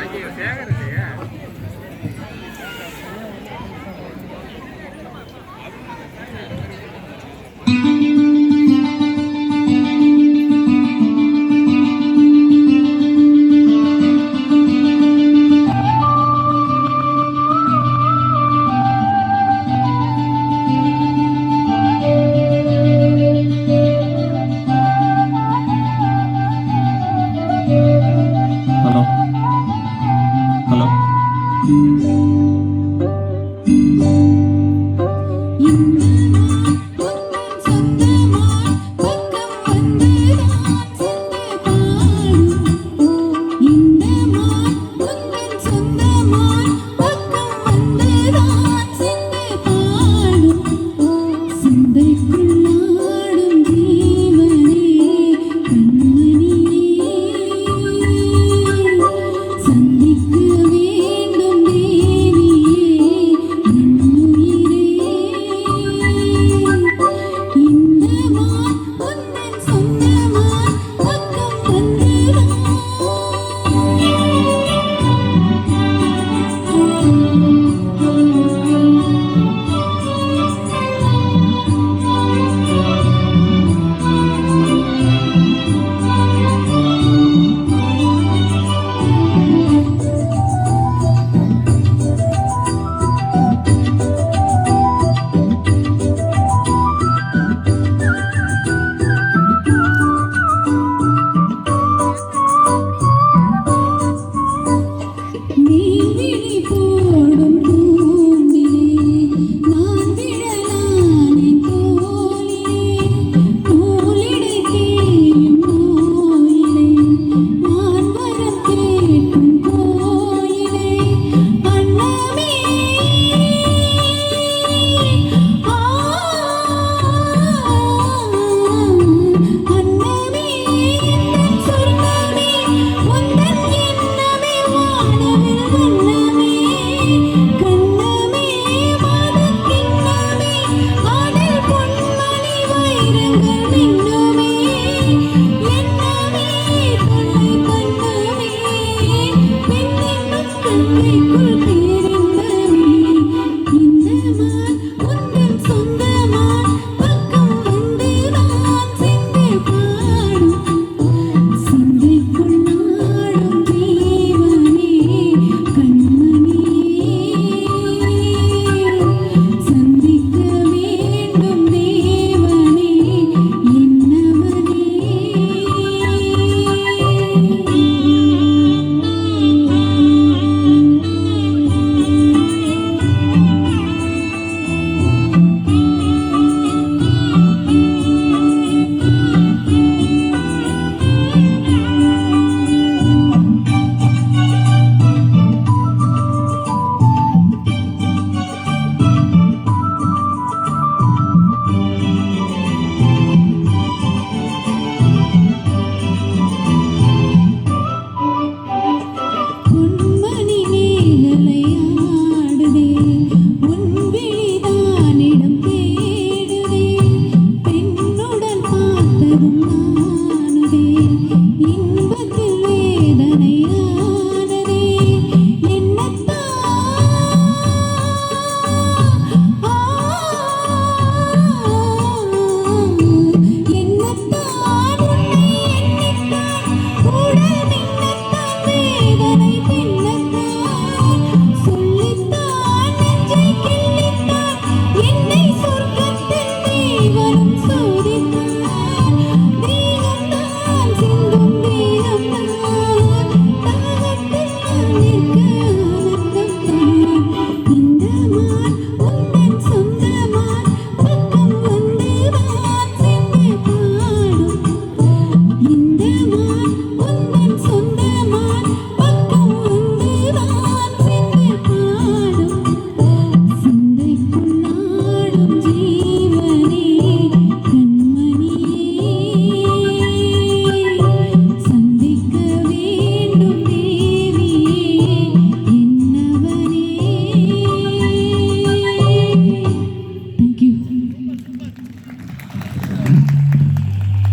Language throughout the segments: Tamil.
சேகர் quickly.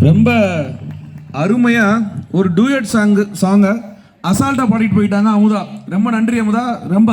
ரொம்ப அருமையா ஒரு டூயட் சாங் சாங்கை அசால்ட்டாக பாடிட்டு போயிட்டாங்க அமுதா. ரொம்ப நன்றி அமுதா. ரொம்ப